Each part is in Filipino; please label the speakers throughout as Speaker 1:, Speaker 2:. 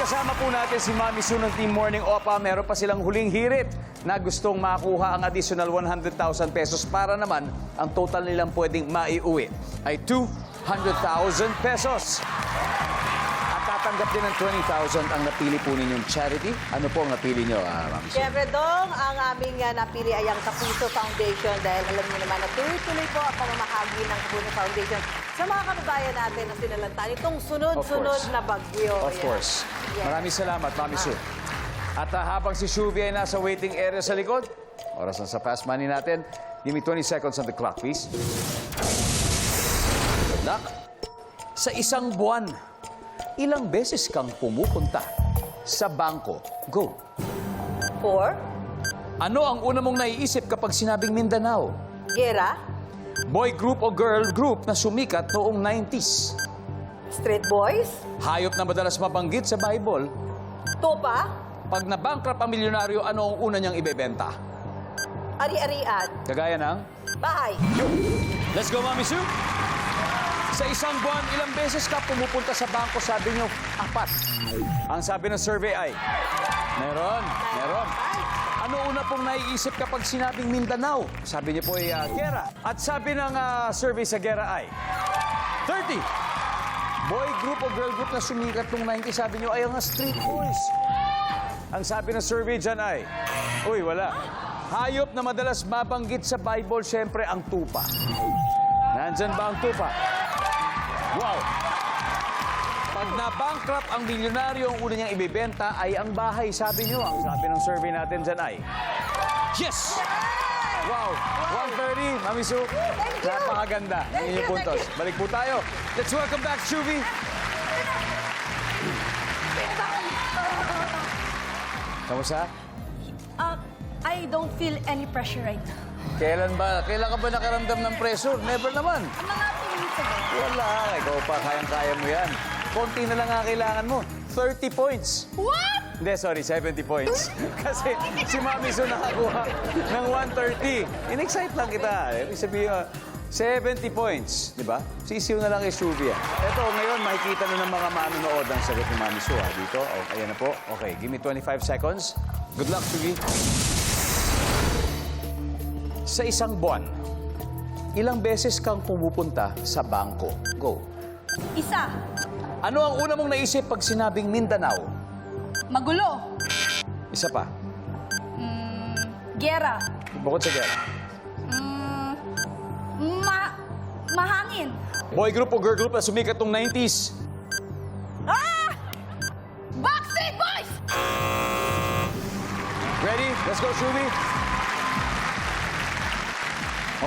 Speaker 1: kasama po natin si Mami Sue ng Team Morning Opa. Meron pa silang huling hirit na gustong makuha ang additional 100,000 pesos para naman ang total nilang pwedeng maiuwi ay 200,000 pesos. At tatanggap din ng 20,000 ang napili po ninyong charity. Ano po ang napili nyo, ah, Mami Sue?
Speaker 2: Siyempre, Dong, ang aming uh, napili ay ang Kapuso Foundation dahil alam niyo naman na tuloy-tuloy po ang pamamahagi ng Kapuso Foundation sa mga kababayan natin na sinalanta nitong sunod-sunod na bagyo.
Speaker 1: Of
Speaker 2: Yan.
Speaker 1: course.
Speaker 2: Yes.
Speaker 1: Maraming salamat, Mami Sue. At ah, habang si Shuvi ay nasa waiting area sa likod, oras na sa fast money natin. Give me 20 seconds on the clock, please. Good luck. Sa isang buwan, ilang beses kang pumupunta sa bangko? Go.
Speaker 2: Four,
Speaker 1: Ano ang una mong naiisip kapag sinabing Mindanao?
Speaker 2: Gera,
Speaker 1: Boy group o girl group na sumikat noong 90s.
Speaker 2: Street Boys,
Speaker 1: Hayop na madalas mabanggit sa Bible.
Speaker 2: Tupa,
Speaker 1: Pag nabankrupt ang milyonaryo, ano ang una niyang ibebenta?
Speaker 2: Ari-Arian,
Speaker 1: Kagaya ng...
Speaker 2: Bahay.
Speaker 1: Let's go, Mami Sue! Sa isang buwan, ilang beses ka pumupunta sa bangko, sabi niyo, apat. Ang sabi ng survey ay, meron, meron. Ano una pong naiisip kapag sinabing Mindanao? Sabi niyo po ay ah, Gera. At sabi ng ah, survey sa Gera ay, 30. Boy group o girl group na sumikat nung 90, sabi niyo ay ang Street Boys. Ang sabi ng survey dyan ay, uy, wala. Hayop na madalas mabanggit sa Bible, syempre ang tupa. Nandyan ba ang tupa? Wow! Pag na-bankrupt ang milyonaryo, ang una niyang ibibenta ay ang bahay. Sabi niyo, ang sabi ng survey natin dyan ay, Yes! Wow! 130, Mami Sue.
Speaker 2: Thank you.
Speaker 1: Napakaganda.
Speaker 2: Thank
Speaker 1: Ang inyong
Speaker 2: you,
Speaker 1: puntos.
Speaker 2: thank
Speaker 1: Balik po tayo. Let's welcome back, Shuvi. Kamusta?
Speaker 3: Uh, I don't feel any pressure right now.
Speaker 1: Kailan ba? Kailan ka ba nakaramdam ng pressure? Never naman.
Speaker 3: Ang mga ago.
Speaker 1: Wala. Ikaw pa, kayang-kaya mo yan. Konti na lang ang kailangan mo. 30 points.
Speaker 3: What?
Speaker 1: Hindi, sorry, 70 points. Kasi si Mami Su nakakuha ng 130. In-excite lang kita. Ibig sabihin, uh, 70 points. Di ba? Sisiw na lang kay Shuvia. Ito, ngayon, makikita na ng mga manonood ang sagot ni Mami Su. Ha? Dito, oh, ayan na po. Okay, give me 25 seconds. Good luck, Shuvi. Sa isang buwan, ilang beses kang pumupunta sa bangko? Go.
Speaker 3: Isa.
Speaker 1: Ano ang una mong naisip pag sinabing Mindanao?
Speaker 3: Magulo.
Speaker 1: Isa pa.
Speaker 3: Gera.
Speaker 1: Bukod sa gera.
Speaker 3: Mm, ma mahangin.
Speaker 1: Boy group o girl group na sumikat nung 90s.
Speaker 3: Ah! Backstreet Boys!
Speaker 1: Ready? Let's go, Shubi.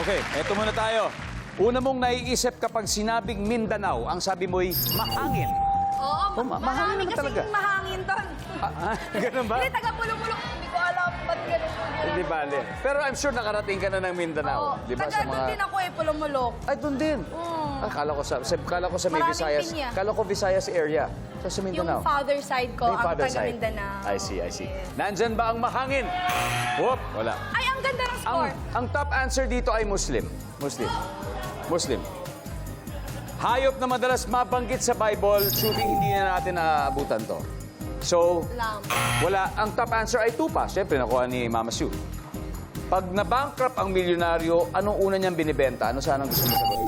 Speaker 1: Okay, eto muna tayo. Una mong naiisip kapag sinabing Mindanao, ang sabi mo'y mahangin.
Speaker 3: Oo,
Speaker 1: Oh, ma- mahangin
Speaker 3: marami
Speaker 1: naman
Speaker 3: kasing
Speaker 1: talaga.
Speaker 3: mahangin doon.
Speaker 1: Ah, ah, ganun ba?
Speaker 3: Hindi, taga-pulo-pulo. Hindi ko alam ba't ganun po ganun.
Speaker 1: Hindi bale. Pero I'm sure nakarating ka na ng Mindanao. Di ba?
Speaker 3: taga
Speaker 1: Sa
Speaker 3: doon
Speaker 1: mga...
Speaker 3: din ako eh, pulo-mulo.
Speaker 1: Ay, doon din.
Speaker 3: Mm.
Speaker 1: Ah, kala ko sa, sa, kala ko sa may
Speaker 3: Maraming
Speaker 1: Visayas.
Speaker 3: pinya.
Speaker 1: Kala ko Visayas area. So, sa
Speaker 3: Yung
Speaker 1: Mindanao.
Speaker 3: father side ko, ang
Speaker 1: father
Speaker 3: taga
Speaker 1: side.
Speaker 3: Mindanao.
Speaker 1: I see, I see. Nandyan ba ang mahangin? Whoop, wala.
Speaker 3: Ay, ang ganda ng
Speaker 1: Ang,
Speaker 3: score.
Speaker 1: ang top answer dito ay Muslim. Muslim. Muslim. Hayop na madalas mabanggit sa Bible, shooting hindi na natin naaabutan to. So, wala. Ang top answer ay tupa. Siyempre, nakuha ni Mama Sue. Pag nabankrupt ang milyonaryo, anong una niyang binibenta? Ano sana ang gusto mo sagot?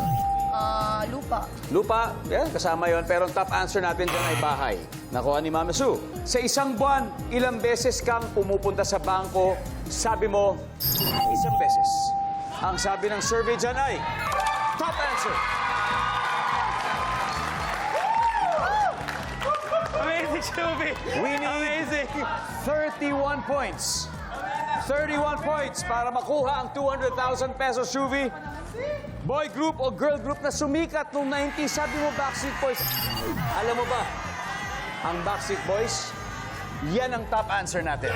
Speaker 3: Ah, lupa.
Speaker 1: Lupa, yan, kasama yon. Pero ang top answer natin dyan ay bahay. Nakuha ni Mama Sue. Sa isang buwan, ilang beses kang pumupunta sa bangko, sabi mo, isang beses. Ang sabi ng survey dyan ay, top answer.
Speaker 4: Amazing, Shubi!
Speaker 1: We need 31 points. 31 points para makuha ang 200,000 pesos, Shuvi. Boy group o girl group na sumikat noong 90s, sabi mo Backstreet Boys. Alam mo ba, ang Backstreet Boys, yan ang top answer natin.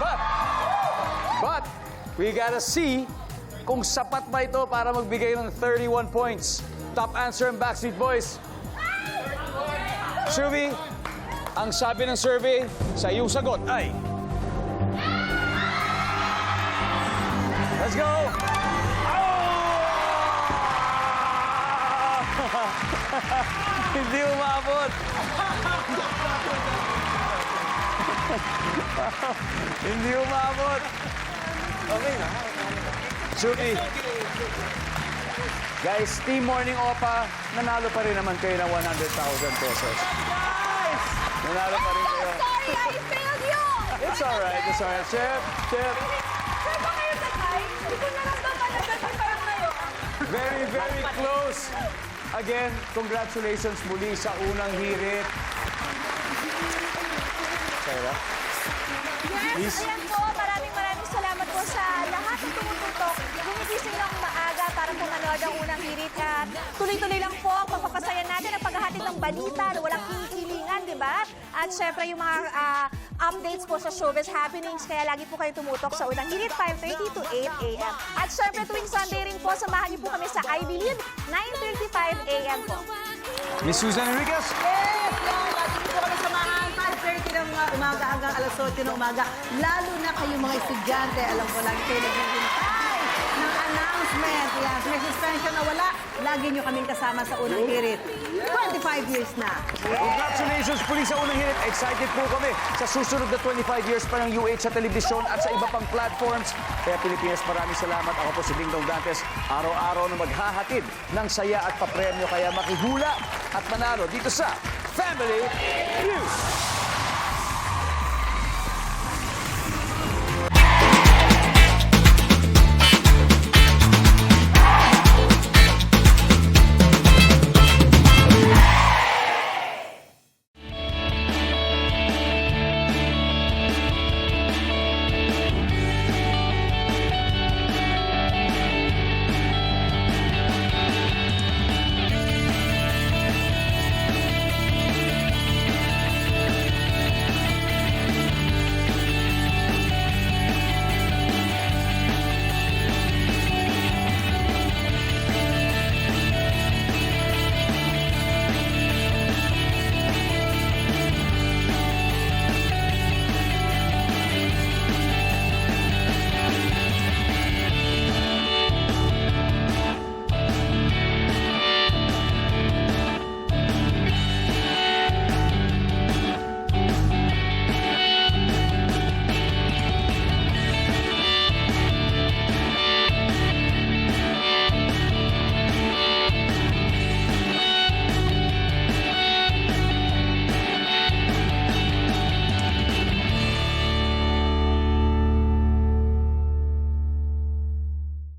Speaker 1: But, but, we gotta see kung sapat ba ito para magbigay ng 31 points. Top answer ang Backstreet Boys. Shuvi, ang sabi ng survey sa iyong sagot ay... Let's go! Oh! Hindi umabot. Hindi umabot. Okay na. Subi. Guys, Team Morning Opa, nanalo pa rin naman kayo ng 100,000 pesos. Nanalo pa rin kayo.
Speaker 3: Sorry, I failed you!
Speaker 1: It's alright, it's alright. Chef, Chef,
Speaker 3: Sir, ba kayo sakay? Hindi ko naramdaman na nag-confirm kayo.
Speaker 1: very, very close. Again, congratulations muli sa unang hirit. Sarah?
Speaker 3: Yes, ayan po. Maraming maraming salamat po sa lahat ng tumututok. Gumigising lang maaga para po manood ang unang hirit at tuloy-tuloy lang po ang pagpapasaya natin ang paghahatid ng balita na walang hihilingan, di ba? At syempre yung mga ah, updates po sa showbiz happenings, kaya lagi po kayo tumutok sa unang hirit, 5.30 to 8 a.m. At syempre tuwing Sunday rin po, samahan niyo po kami sa I Believe, 9.35 a.m. po.
Speaker 1: Miss Susan Enriquez?
Speaker 2: Yes, yan. Lagi po kami samahan. 5.30 ng mga umaga hanggang alas 8 ng umaga. Lalo na kayo mga estudyante. Alam ko, lagi kayo naghihintay announcement. Yan. May suspension na wala. Lagi nyo kaming kasama sa unang hirit. 25 years na.
Speaker 1: Congratulations muli sa unang hirit. Excited po kami sa susunod na 25 years pa ng UH sa telebisyon at sa iba pang platforms. Kaya Pilipinas, maraming salamat. Ako po si Dingdong Dantes. Araw-araw na maghahatid ng saya at papremyo. Kaya makihula at manalo dito sa Family News.